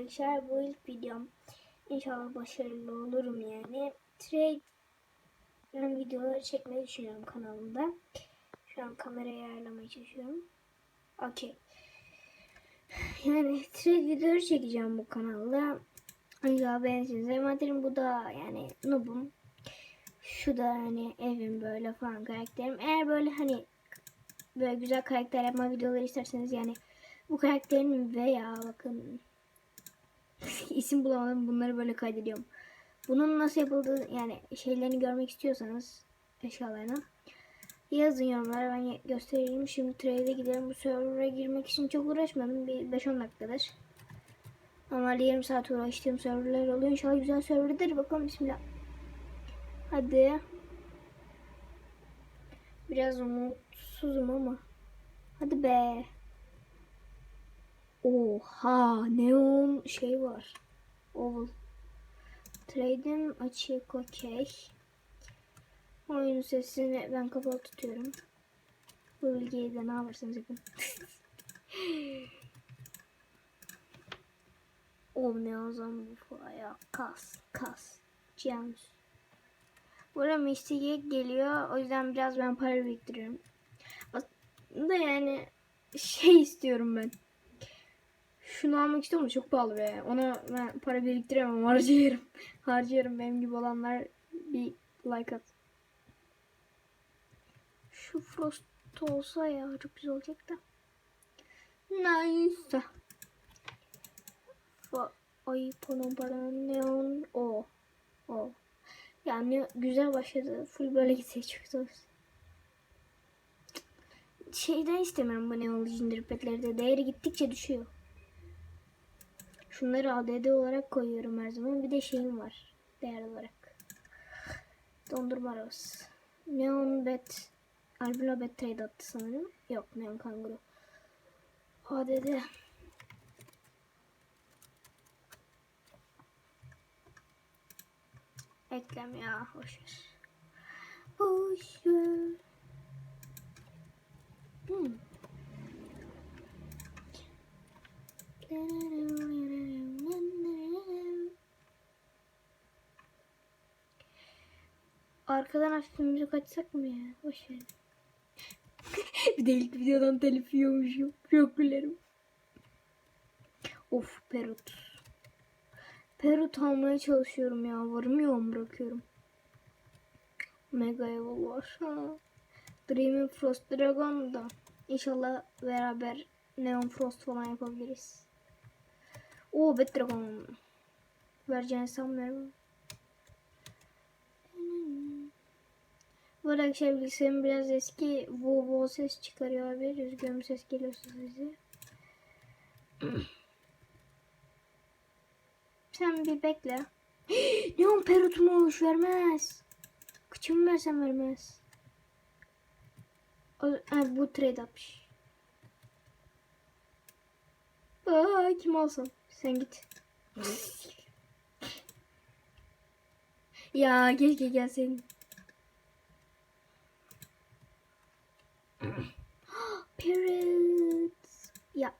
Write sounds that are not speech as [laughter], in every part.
arkadaşlar. Bu ilk videom. İnşallah başarılı olurum yani. Trade videoları çekmeyi düşünüyorum kanalımda. Şu an kamerayı ayarlamaya çalışıyorum. Okey. [sighs] Yani trade videoları çekeceğim bu kanalda. İnşallah beğenirsiniz. Envanterim bu da yani noob'um. Şu da hani evim böyle falan karakterim. Eğer böyle hani böyle güzel karakter yapma videoları isterseniz yani bu karakterin veya bakın isim bulamadım bunları böyle kaydediyorum. Bunun nasıl yapıldığı yani şeylerini görmek istiyorsanız eşyalarına yazın yorumlara ben göstereyim. Şimdi trade'e gidelim. Bu server'a girmek için çok uğraşmadım. Bir 5-10 dakikadır. Normalde yarım saat uğraştığım serverler oluyor. İnşallah güzel serverdir. Bakalım bismillah. Hadi. Biraz umutsuzum ama. Hadi be. Oha neon şey var. Oval. Trade'im açık okey. Oyun sesini ben kapalı tutuyorum. Bu bilgiyi de ne yaparsınız yapın. Olmuyor o zaman bu faya. Kas, kas. James. Buraya Mystic'e geliyor. O yüzden biraz ben para biriktiriyorum. Aslında yani şey istiyorum ben. Şunu almak istiyorum çok pahalı be. Ona ben para biriktiremem. [laughs] Harcayarım. Harcayarım. Benim gibi olanlar bir like at. Şu Frost olsa ya çok güzel olacak da. Nice. Ay pardon neon o. O. Yani güzel başladı. Full böyle gitsek çok güzel. Şeyden istemiyorum bu neon legendary petleri de. Değeri gittikçe düşüyor. Şunları ADD olarak koyuyorum her zaman. Bir de şeyim var. Değer olarak. Dondurma arabası. Neon bet. Albino bet trade attı sanırım. Yok neon kanguru. ADD. Eklem ya. Boşver. Boşver. Hmm. Arkadan bir müzik açsak mı ya? Boş ver. [laughs] bir de ilk videodan telif yiyormuşum. Çok gülerim. Of Perut. Perut almaya çalışıyorum ya. Varım yoğun bırakıyorum. Mega Evil var. Ha. Dreaming Frost Dragon da. İnşallah beraber Neon Frost falan yapabiliriz. Oo Bet Dragon. Vereceğini sanmıyorum. Bu arada arkadaşlar bilgisayarım biraz eski. Vo vo ses çıkarıyor abi. Rüzgarım ses geliyorsa size. [clears throat] Sen bir bekle. [gasps] Neon perutmuş vermez. Kıçımı versem vermez. O, ha, bu trade atmış. Aa, kim olsun? Sen git. ya keşke gelseydin. Parrots. Ya.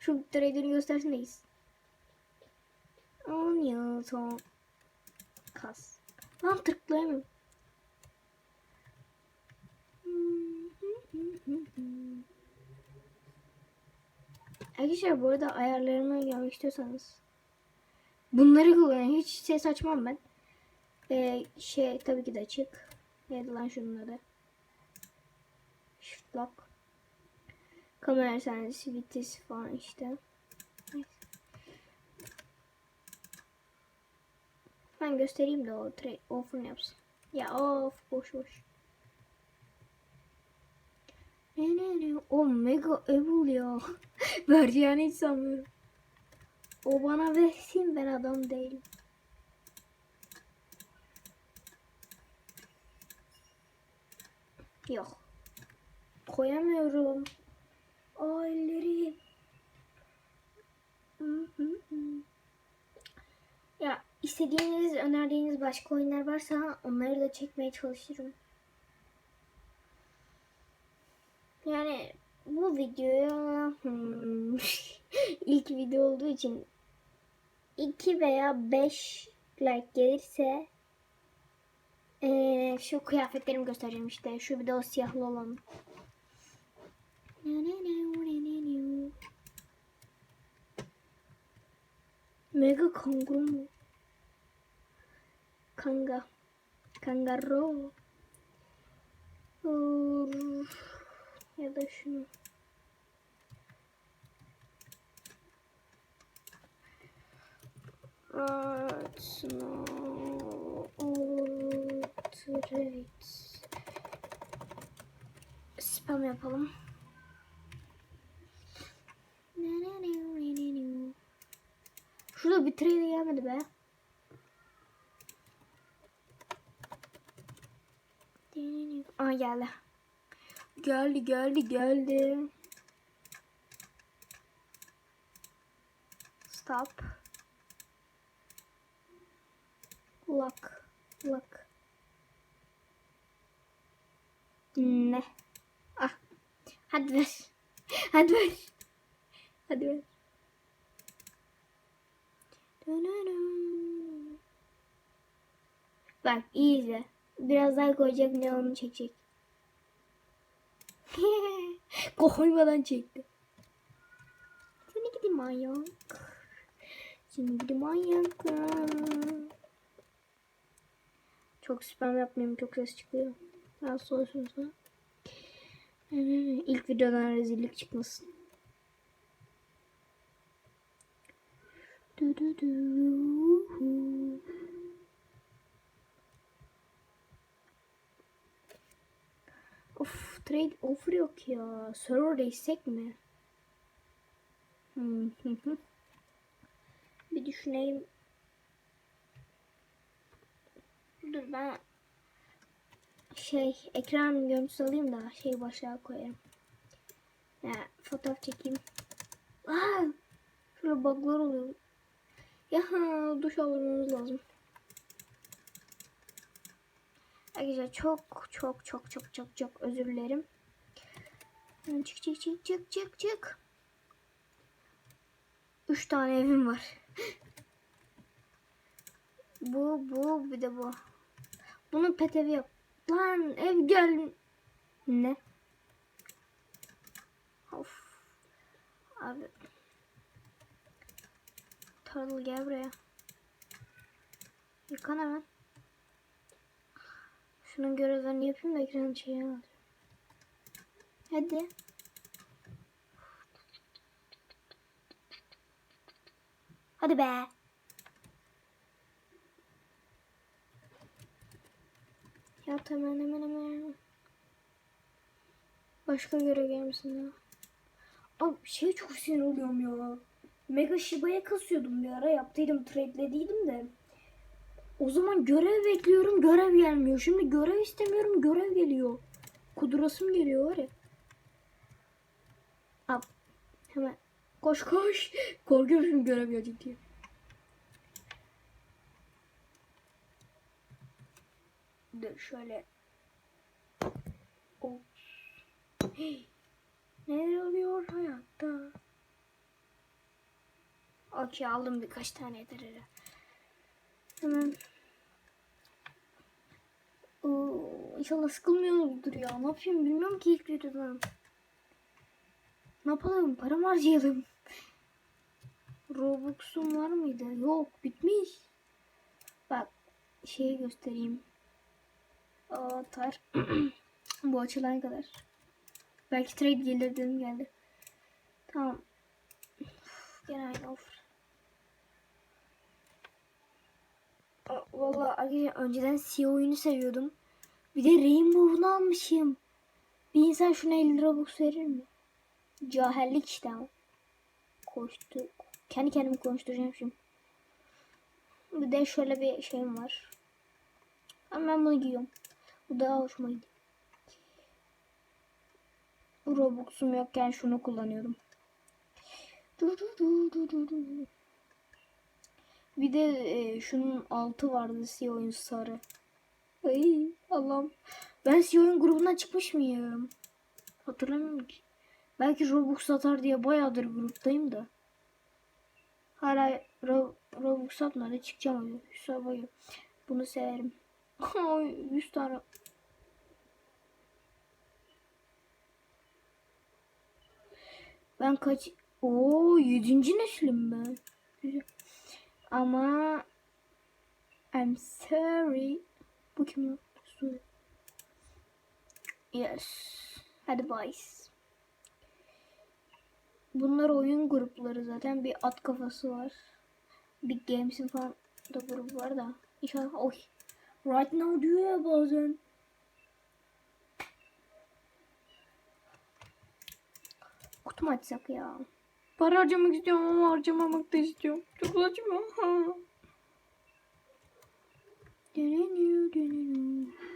Şu trader'ı göstersindeyiz. On son. Kas. Lan tıklayamıyorum. Arkadaşlar bu arada ayarlarıma gelmek istiyorsanız bunları kullanın. Hiç ses açmam ben. Ee, şey tabii ki de açık. Neydi lan şunun adı? Shift lock. Kamera sensi, vites falan işte. Ben göstereyim de o offer yapsın. Ya of boş boş. Ne ne ne? O mega evil ya. [laughs] Vereceğini hiç sanmıyorum. O bana versin ben adam değilim. Yok. Koyamıyorum. Aa ellerim. Ya istediğiniz, önerdiğiniz başka oyunlar varsa onları da çekmeye çalışırım. Yani bu videoya hmm, [laughs] ilk video olduğu için 2 veya 5 like gelirse eee, şu kıyafetlerimi göstereceğim işte. Şu bir de o siyahlı olan. Mega kanguru mu? Kanga. Kangaro. Ur. Ya da şunu. Right now. Trade. Spam yapalım. Şurada bir trade gelmedi be. Aa geldi. Geldi geldi geldi. Stop. Lock. Lock. Ne? Ah. Hadi ver. Hadi ver. Hadi ver. Bak iyi izle. Biraz daha koyacak ne onu çekecek. [laughs] Koymadan çekti. Seni gidi manyak. Seni gidi manyak. Çok spam yapmayayım. Çok ses çıkıyor. Rahatsız olursunuz. İlk videodan rezillik çıkmasın. Du du du. Of trade offer yok ya. Server değişsek mi? Hmm. Bir düşüneyim. Dur ben şey ekran görüntüsü alayım da şey başlığa koyarım. Ya fotoğraf çekeyim. Aa, şöyle bug'lar oluyor. Ya duş almamız lazım. Arkadaşlar çok çok çok çok çok çok özür dilerim. Çık çık çık çık çık çık. Üç tane evim var. bu bu bir de bu. Bunu pet evi yap. Lan ev gel. Ne? Of. Abi. Turtle gel buraya. Yıkan hemen. Şunun görevlerini yapayım da ekran şeyi al. Hadi. Hadi be. Ya hemen hemen hemen. Başka görev gelmesin ya. Abi şey çok sinir oluyorum ya. Mega Shiba'ya kasıyordum bir ara. Yaptıydım, trade'lediydim de. O zaman görev bekliyorum, görev gelmiyor. Şimdi görev istemiyorum, görev geliyor. Kudurasım geliyor var ya. Ab, hemen koş koş. Korkuyorum şimdi görev gelecek diye. Dur şöyle. Of. Hey. Neler oluyor hayatta? Okey aldım birkaç tane yeter hele. Hemen. Oo, inşallah sıkılmıyordur ya. Ne yapayım bilmiyorum ki ilk videodan. Ne yapalım? Para harcayalım? Robux'um var mıydı? Yok bitmiş. Bak şeyi göstereyim. Avatar. [clears throat] Bu açılana kadar. Belki trade gelir dedim geldi. Tamam. Uf, Gene aynı offer. Aa, Vallahi arkadaşlar önceden siyah oyunu seviyordum. Bir de Rainbow'unu almışım. Bir insan şuna 50 Robux verir mi? Cahillik işte ama. Koştu. Kendi kendimi konuşturacağım şimdi. Bir de şöyle bir şeyim var. Ama ben bunu giyiyorum. Bu daha hoşuma gidiyor. Robux'um yokken şunu kullanıyorum. Bir de e, şunun altı vardı siyah oyun sarı. Ay Allah'ım. Ben oyun grubundan çıkmış mıyım? Hatırlamıyorum ki. Belki Robux satar diye bayağıdır gruptayım da. Hala Ro Robux satmadı çıkacağım. Hüsab oyun. Bunu severim. [laughs] Oy 100 tane. Ben kaç... Oo 7. neslim ben. Ama I'm sorry. Bu kim. Yes. Hadi boys. Bunlar oyun grupları zaten. Bir at kafası var. Big Games'in falan da grubu var da. İnşallah oy. Right now diyor ya bazen. Kutu mu açsak ya? Para harcamak istiyorum ama harcamamak da istiyorum. Çok saçma. Döneniyor, döneniyor.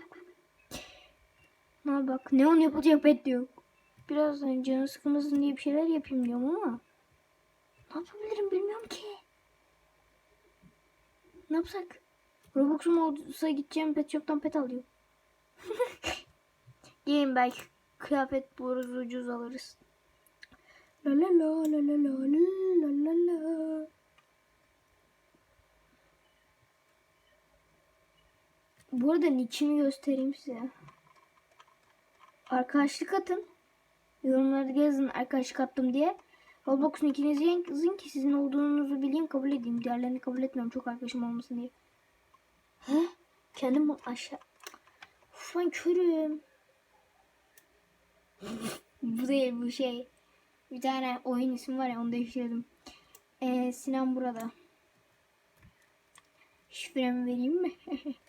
Ha bak neon yapılacak pet diyor. Biraz hani canı sıkılmasın diye bir şeyler yapayım diyorum ama. Ne yapabilirim bilmiyorum ki. Ne yapsak? Robux'um olsa gideceğim pet shop'tan pet alıyor. [laughs] Gelin belki kıyafet buluruz ucuz alırız. La la la la la la la la la. Bu arada nickimi göstereyim size. Arkadaşlık atın. Yorumlarda yazın arkadaşlık attım diye. Roblox'un ikinizi yazın ki sizin olduğunuzu bileyim kabul edeyim. Diğerlerini kabul etmiyorum çok arkadaşım olmasın diye. He? Kendim aşağı. Uf ben körüm. bu değil bu şey. Bir tane oyun ismi var ya onu değiştirdim. Ee, Sinan burada. Şifremi vereyim mi? [laughs]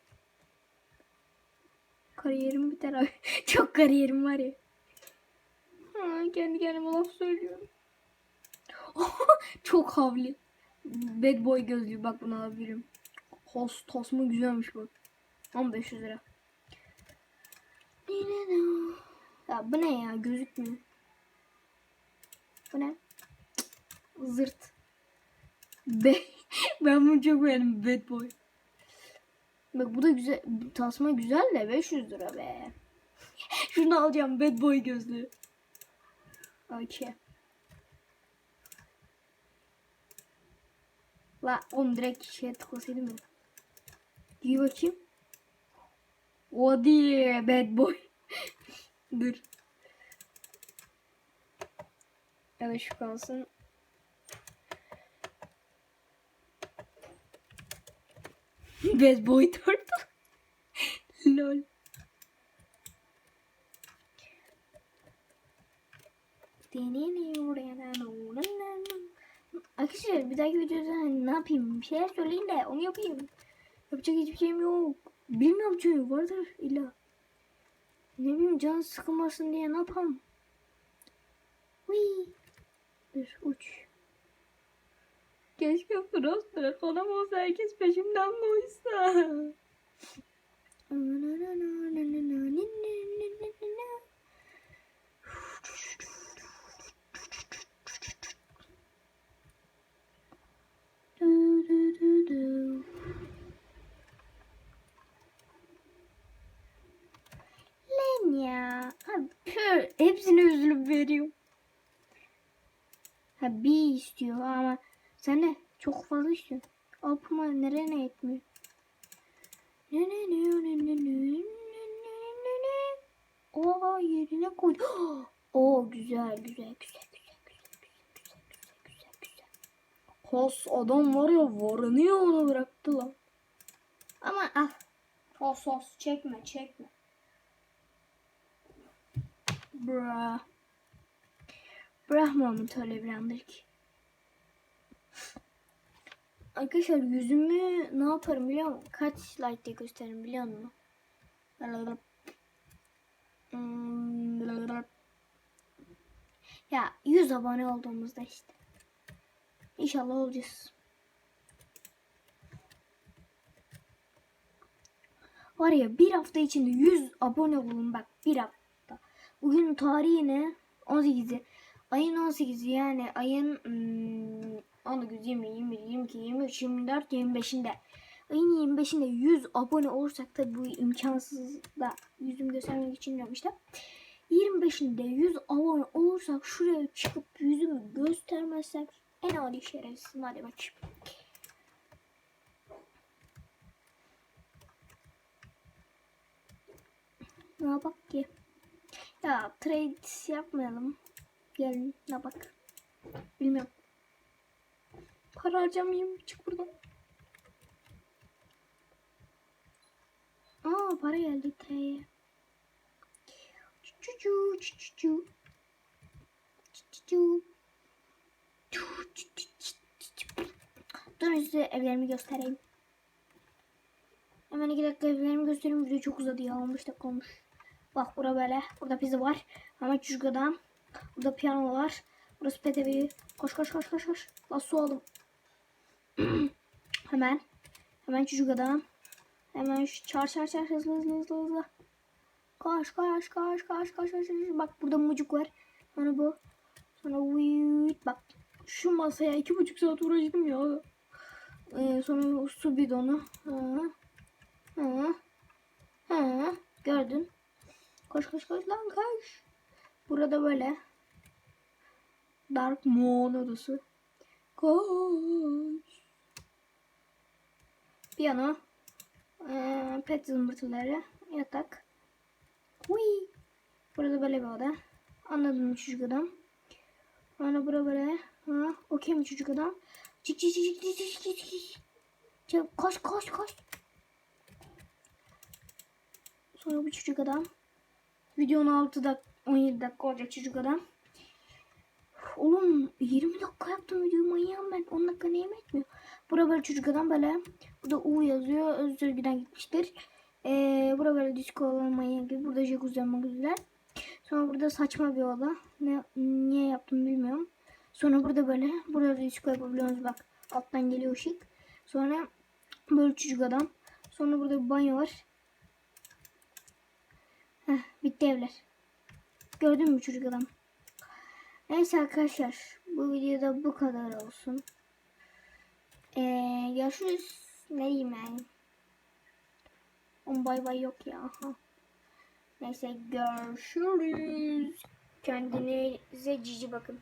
kariyerim biter abi. [laughs] Çok kariyerim var ya. Ha, kendi kendime laf söylüyorum. [laughs] Çok havli. Bad boy gözlüğü bak bunu alabilirim. Host tosmu güzelmiş bak. 1500 lira. Ya bu ne ya gözükmüyor. Bu ne? Zırt. Be [laughs] ben bunu çok beğendim bad boy. Bak bu da güzel. Tasma güzel de 500 lira be. [laughs] Şunu alacağım bad boy gözlüğü. Okey. La oğlum direkt şeye tıklasaydım ya. Giy bakayım. O değil bad boy. [laughs] Dur. Evet şu kalsın. Bad boy turtle. [laughs] Lol. Arkadaşlar bir dahaki videoda hani ne yapayım? Bir şeyler söyleyin de onu yapayım. Yapacak hiçbir şeyim yok. Bilmiyorum çünkü vardır illa. Ne bileyim can sıkılmasın diye ne yapalım? Wii. Dur uç. Keşke Frost'la konum olsa herkes peşimden koysa. Lan ya. Hepsini üzülüp veriyorum. Ha bir istiyor ama sen de çok fazla istiyorsun. Alpıma nereye ne etmiyor. Ne ne ne ne ne ne ne ne ne Aa yerine koy. [gasps] Oo güzel güzel güzel. Has adam var ya varını ona bıraktı lan. Ama ah. Has has çekme çekme. Bra. Brahma'mı öyle bir andır ki. Arkadaşlar yüzümü ne yaparım biliyor musun? Kaç like'de gösteririm biliyor musun? Ya 100 abone olduğumuzda işte. İnşallah olacağız. Var ya bir hafta içinde 100 abone olun bak bir hafta. Bugün tarihi ne? 18'i. Ayın 18'i yani ayın hmm, 19, 20, 21, 22, 23, 24, 25'inde. Ayın 25'inde 100 abone olursak da bu imkansız da yüzüm göstermek için diyorum işte. 25'inde 100 abone olursak şuraya çıkıp yüzümü göstermezsek En adi şerefsiz hadi bakayım. Ne yapak ki? Ya trade yapmayalım. Gelin ne bak. Bilmiyorum. Para harcamayayım. Çık buradan. Aa para geldi T'ye. Çuçu çuçu çuçu. Durun size evlerimi göstereyim. Hemen iki dakika evlerimi göstereyim. Video çok uzadı ya. 15 dakika olmuş. Bak bura böyle. Burada pizza var. Hemen çocuk adam. Burada piyano var. Burası PTV. Koş koş koş koş koş. La su aldım. Hemen. Hemen çocuk adam. Hemen şu çar çar çar hızlı hızlı hızlı hızlı. Koş koş koş koş koş koş. Bak burada mucuk var. Sonra bu. Sonra uyut. Bak şu masaya iki buçuk saat uğraştım ya. Ee, sonra su bidonu. Ha. Ha. Ha. Gördün. Koş koş koş lan koş. Burada böyle. Dark Moon odası. Koş. Piyano. Ee, pet zımbırtıları. Yatak. Huy. Burada böyle bir oda. Anladın mı çocuk adam? Sonra bura böyle. Ha, okey mi çocuk adam? Çık çık çık çık çık çık. Çık, koş koş koş. Sonra bu çocuk adam. Videonun 6 dakika 17 dakika olacak çocuk adam. Oğlum 20 dakika yaptım videoyu manyağım ben. 10 dakika neyim etmiyor. Bura böyle çocuk adam böyle. Burada U yazıyor. Özgür'den gitmiştir. Ee, bura böyle disco olan manyak gibi. Burada jacuzzi maguzziler. Sonra burada saçma bir oda. Ne, niye yaptım bilmiyorum. Sonra burada böyle. Burada disco yapabiliyoruz bak. Alttan geliyor ışık. Sonra böyle çocuk adam. Sonra burada bir banyo var. Heh, bitti evler. Gördün mü çocuk adam? Neyse arkadaşlar. Bu videoda bu kadar olsun. Ee, görüşürüz. Ne diyeyim yani. On bay bay yok ya. Aha. Neyse görüşürüz. Kendinize cici bakın.